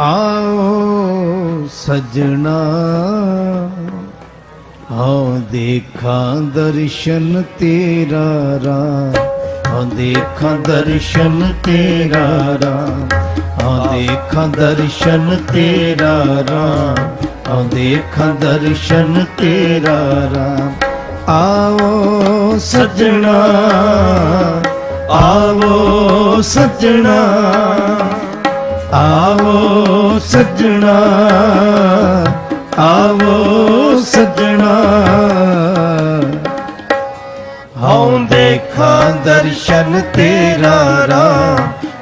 ਆਓ ਸਜਣਾ, ਆਓ ਦੇਖਾਂ ਦਰਸ਼ਨ ਤੇਰਾ ਰਾਮ, ਆਓ ਦੇਖਾਂ ਦਰਸ਼ਨ ਤੇਰਾ ਰਾਮ, ਆਓ ਦੇਖਾਂ ਦਰਸ਼ਨ ਤੇਰਾ ਰਾਮ, ਆਓ ਦੇਖਾਂ ਦਰਸ਼ਨ ਤੇਰਾ ਰਾਮ। ਆਓ ਸਜਣਾ ਆਵੋ ਸਜਣਾ ਆਵੋ ਸੱਜਣਾ ਆਵੋ ਸੱਜਣਾ। ਹਉ ਦੇਖਾਂ ਦਰਸ਼ਨ ਤੇਰਾ ਰਾਮ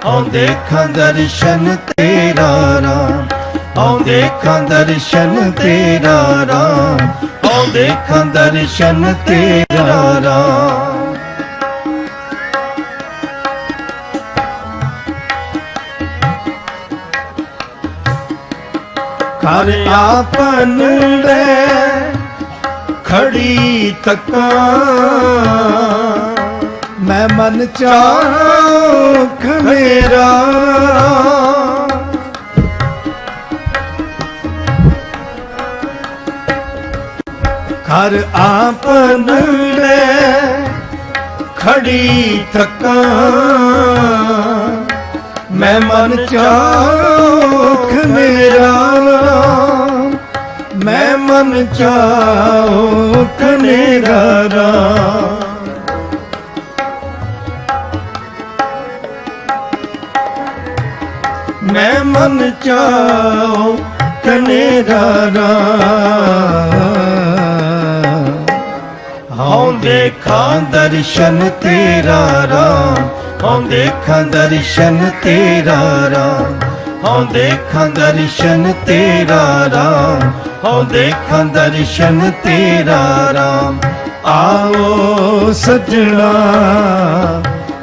ਹਉ ਦੇਖਾਂ ਦਰਸ਼ਨ ਤੇਰਾ ਰਾਮ ਹਉ ਦੇਖਾਂ ਦਰਸ਼ਨ ਤੇਰਾ ਰਾਮ ਹਉ ਦੇਖਾਂ ਦਰਸ਼ਨ ਤੇਰਾ ਰਾਮ। ਘਰ ਆਪਨ ਦੇ ਖੜੀ ਤੱਕਾਂ। ਮੈਂ ਮਨ ਚਾਖ ਮੇਰਾ ਘਰ ਆਪਨ ਦੇ ਖੜੀ ਤੱਕਾਂ। ਮੈਂ ਮਨ ਚਾਖ ਮੇਰਾ ਮੈਂ ਮਨ ਚਾਖ ਮੇਰਾ ਰਾਮ। ਮੈਂ ਮਨ ਚਾਉ ਕਨੇਰਾ ਰਾਮ। ਹਉ ਦੇਖਾਂ ਦਰਸ਼ਨ ਤੇਰਾ ਰਾਮ। ਹਉ ਦੇਖਾਂ ਦਰਸ਼ਨ ਤੇਰਾ ਰਾਮ। ਹਉ ਦੇਖਾਂ ਦਰਸ਼ਨ ਤੇਰਾ ਰਾਮ। ਹਉ ਦੇਖਾਂ ਦਰਸ਼ਨ ਤੇਰਾ ਰਾਮ। ਆਵੋ ਸਜਣਾ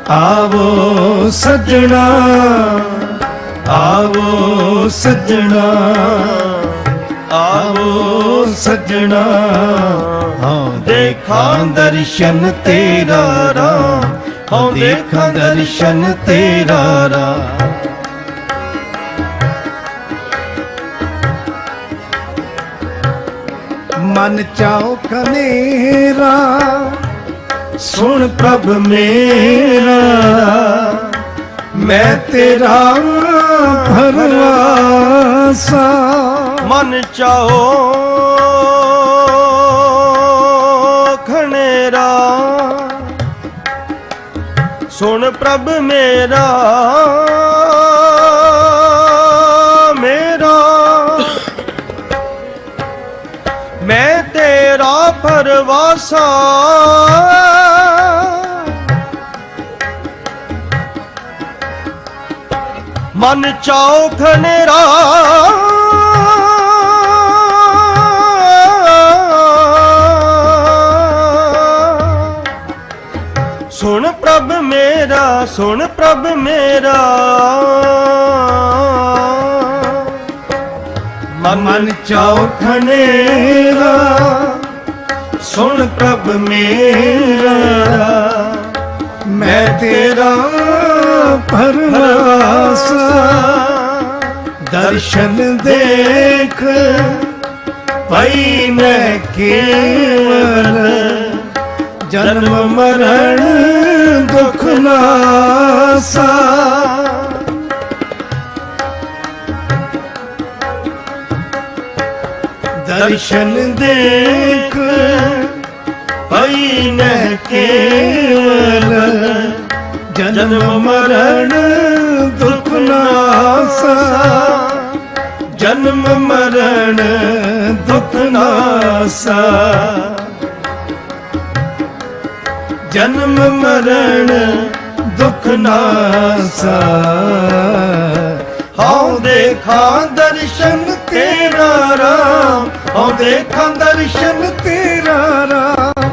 ਆਵੋ ਸਜਣਾ ਆਵੋ ਸਜਣਾ ਆਵੋ ਸਜਣਾ। ਹਾਂ ਦੇਖਾਂ ਦਰਸ਼ਨ ਤੇਰਾ ਰਾਮ। ਹਾਂ ਦੇਖਾਂ ਦਰਸ਼ਨ ਤੇਰਾ ਰਾਮ ਮਨ ਚਾਉ ਕਨੇਰਾ ਸੁਣ ਪ੍ਰਭ ਮੇਰਾ। ਮੈਂ ਤੇਰਾ ਭਰਵਾਸਾ। ਮਨ ਚਾਓ ਸੁਣ ਪ੍ਰਭ ਮੇਰਾ ਮੇਰਾ। ਮੈਂ ਤੇਰਾ ਪਰਵਾਸਾ। ਮਨ ਚਾਉ ਖਨੇਰਾ ਸੁਣ ਪ੍ਰਭ ਮੇਰਾ। ਮਨ ਚਾਉ ਖਨੇਰਾ ਸੁਣ ਪ੍ਰਭ ਮੇਰਾ। ਮੈਂ ਤੇਰਾ ਪਰਵਾਸਾ ਦਰਸ਼ਨ ਦੇਖ ਪਈ ਮੈਂ ਕੇਵਲ। ਜਨਮ ਮਰਨ ਦੁਖ ਨਾਸਾ ਦਰਸ਼ਨ ਦੇਖ ਪਈ ਨਹਿ ਕੇਵਲ। ਜਨਮ ਮਰਨ ਦੁਖ ਨਾਸਾ ਜਨਮ ਮਰਨ ਦੁਖ ਨਾਸਾ ਜਨਮ ਮਰਨ ਦੁਖ ਨਾਸਾ ਹਉ ਦੇਖਾਂ ਦਰਸ਼ਨ ਤੇਰਾ ਰਾਮ ਹਉ ਦੇਖਾਂ ਦਰਸ਼ਨ ਤੇਰਾ ਰਾਮ।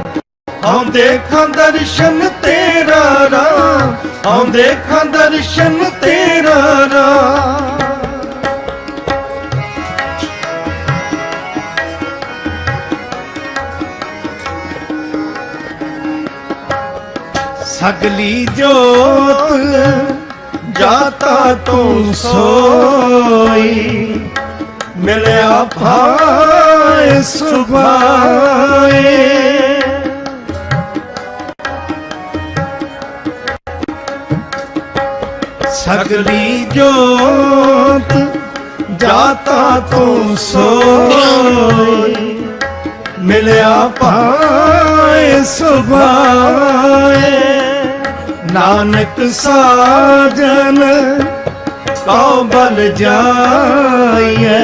ਹਉ ਦੇਖਾਂ ਦਰਸ਼ਨ ਤੇਰਾ ਰਾਮ ਹਉ ਦੇਖਾਂ ਦਰਸ਼ਨ ਤੇਰਾ ਰਾਮ। ਸਗਲੀ ਜੋਤ ਜਾਤਾ ਤੂੰ ਸੋ ਸੋਈ। ਮਿਲਿਆ ਭਾਏ ਸੁਭਾਏ। ਸਗਲੀ ਜੋਤ ਜਾਤਾ ਤੂੰ ਸੋਈ। ਮਿਲਿਆ ਭਾਏ ਸੁਭਾਏ। ਨਾਨਕ ਸਾਜਨ ਕਉ ਬਲ ਜਾਈਐ?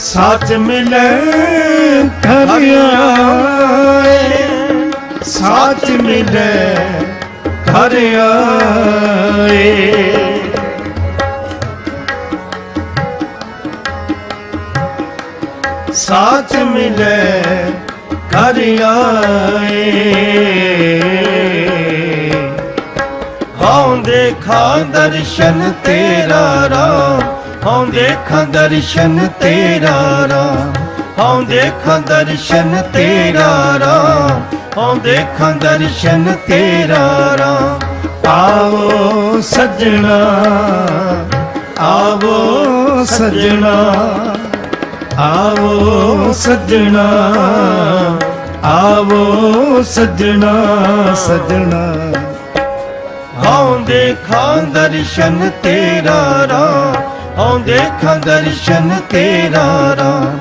ਸੱਚ ਮਿਲੈ ਘਰ ਸੱਚ ਮਿਲੈ ਘਰ ਸਾਚ ਮਿਲੇ ਘਰ ਆਏ ਹਉ ਦੇਖਾਂ ਦਰਸ਼ਨ ਤੇਰਾ ਰਾਮ। ਹਉ ਦੇਖਾਂ ਦਰਸ਼ਨ ਤੇਰਾ ਰਾਮ। ਹਉ ਦੇਖਾਂ ਦਰਸ਼ਨ ਤੇਰਾ ਰਾਮ। ਹਉ ਖਾਂ ਦਰਸ਼ਨ ਤੇਰਾ ਰਾਮ। ਆਵੋ ਸੱਜਣਾ ਆਵੋ ਸੱਜਣਾ ਆਵੋ ਸੱਜਣਾ ਆਵੋ ਸੱਜਣਾ, ਸਜਣਾ। ਹਉ ਦੇਖਾਂ ਦਰਸ਼ਨ ਤੇਰਾ ਰਾਮ ਆਉਂਦੇ ਖਾਂ ਦਰਸ਼ਨ ਤੇਰਾ ਰਾਮ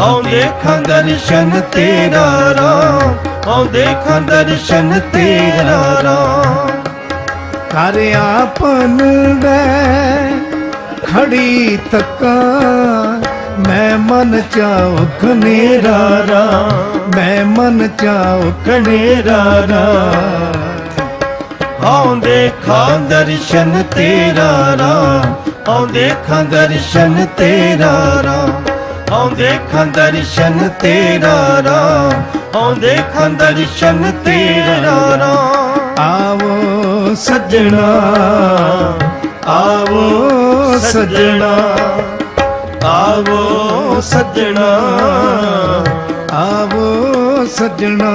ਆਉਂਦੇ ਖਾਂ ਦਰਸ਼ਨ ਤੇਰਾ ਰਾਮ ਆਉਂਦੇ ਖਾਂ ਦਰਸ਼ਨ ਤੇਰਾ ਰਾਮ ਕਰ ਆਪਨ ਵੈ ਖੜੀ ਤੱਕਾ, ਮੈਂ ਮਨ ਚਾਉ ਖਨੇਰਾ ਰਾਮ ਮੈਂ ਮਨ ਚਾਉ ਖਨੇਰਾ ਰਾਮ ਦੇਖਾਂ ਦਰਸ਼ਨ ਤੇਰਾ ਰਾਮ ਹਉ ਦੇਖਾਂ ਦਰਸ਼ਨ ਤੇਰਾ ਰਾਮ ਆਉਂਦੇ ਦੇਖਾਂ ਦਰਸ਼ਨ ਤੇਰਾ ਰਾਮ ਆਉਂਦੇ ਖਾਂ ਦਰਸ਼ਨ ਤੇਰਾ ਰਾਮ ਆਵੋ ਸਜਣਾ, ਆਵੋ ਸੱਜਣਾ ਆਵੋ ਸੱਜਣਾ ਆਵੋ ਸੱਜਣਾ।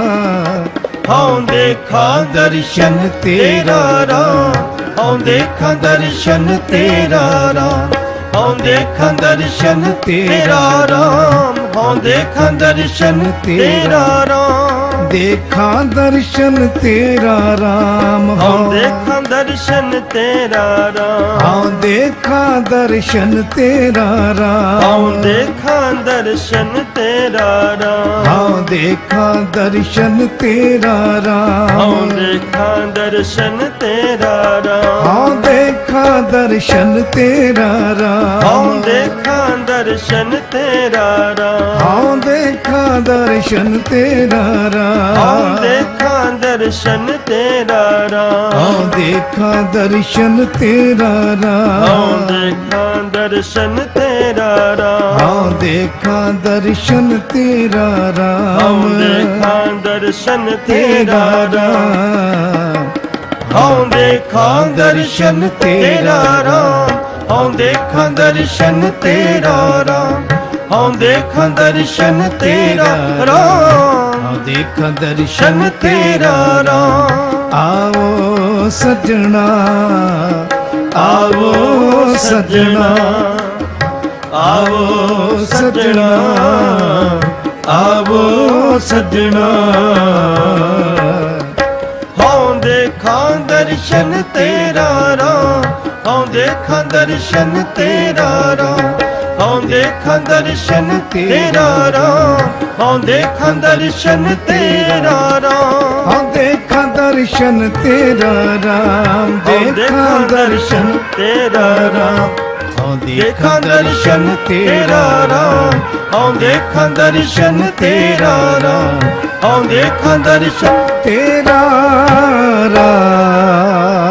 ਆਉਂਦੇ ਦੇਖਾਂ ਦਰਸ਼ਨ ਤੇਰਾ ਰਾਮ, ਆਉਂਦੇ ਦੇਖਾਂ ਦਰਸ਼ਨ ਤੇਰਾ ਰਾਮ, ਆਉਂਦੇ ਦੇਖਾਂ ਦਰਸ਼ਨ ਤੇਰਾ ਰਾਮ, ਆਉਂਦੇ ਦੇਖਾਂ ਦਰਸ਼ਨ ਤੇਰਾ ਰਾਮ। ਦੇਖਾਂ ਦਰਸ਼ਨ ਤੇਰਾ ਰਾਮ। ਹਉ ਦੇਖਾਂ ਦਰਸ਼ਨ ਤੇਰਾ ਰਾਮ। ਹਾਂ ਦੇਖਾਂ ਦਰਸ਼ਨ ਤੇਰਾ ਰਾਮ। ਹਉ ਦੇਖਾਂ ਦਰਸ਼ਨ ਤੇਰਾ ਰਾਮ। ਹਾਂ ਦੇਖਾਂ ਦਰਸ਼ਨ ਤੇਰਾ ਹਉ ਰਾਮ ਦੇਖਾਂ ਦਰਸ਼ਨ ਤੇਰਾ ਰਾਮ। ਹਾਂ ਦੇਖਾਂ ਦਰਸ਼ਨ ਤੇਰਾ ਹਉ ਰਾਮ ਦੇਖਾਂ ਦਰਸ਼ਨ ਤੇਰਾ ਰਾਮ। ਹਾਂ ਦੇਖਾਂ ਦਰਸ਼ਨ ਤੇਰਾ ਹਉ ਰਾਮ ਦੇਖਾਂ ਦਰਸ਼ਨ ਤੇਰਾ ਰਾਮ। ਹਾਂ ਦੇਖਾਂ ਦਰਸ਼ਨ ਤੇਰਾ ਹਉ ਰਾਮ ਦੇਖਾਂ ਦਰਸ਼ਨ ਤੇਰਾ ਰਾਮ। ਹਾਂ ਦੇਖਾਂ ਦਰਸ਼ਨ ਤੇਰਾ ਰਾਮ। ਦੇਖਾਂ ਦਰਸ਼ਨ ਤੇਰਾ ਰਾਮ। ਹਉ ਦੇਖਾਂ ਦਰਸ਼ਨ ਤੇਰਾ ਰਾਮ। ਦੇਖਾਂ ਦਰਸ਼ਨ ਤੇਰਾ ਰਾਮ। ਹਉ ਦੇਖਾਂ ਦਰਸ਼ਨ ਤੇਰਾ ਰਾਮ। ਹਾਂ ਦੇਖਾਂ ਦਰਸ਼ਨ ਤੇਰਾ ਰਾਮ। ਆਵੋ ਸਜਣਾ ਆਵੋ ਸਜਣਾ। ਆਵੋ ਸਜਣਾ ਆਵੋ ਸਜਣਾ। ਹਉ ਦੇਖਾਂ ਦਰਸ਼ਨ ਤੇਰਾ ਰਾਮ। ਹਉ ਦੇਖਾਂ ਦਰਸ਼ਨ ਤੇਰਾ ਰਾਮ। ਦੇਖਾਂ ਦਰਸ਼ਨ ਤੇਰਾ ਰਾਮ ਹਉ ਦੇਖਾਂ ਦਰਸ਼ਨ ਤੇਰਾ ਰਾਮ ਹਾਂ ਦੇਖਾਂ ਦਰਸ਼ਨ ਤੇਰਾ ਰਾਮ ਦੇਖਾਂ ਦਰਸ਼ਨ ਤੇਰਾ ਰਾਮ ਹਾਂ ਦੇਖਾਂ ਦਰਸ਼ਨ ਤੇਰਾ ਰਾਮ ਹਉ ਦੇਖਾਂ ਦਰਸ਼ਨ ਤੇਰਾ ਰਾਮ ਹਉ ਦੇਖਾਂ ਦਰਸ਼ਨ ਤੇਰਾ ਰਾਮ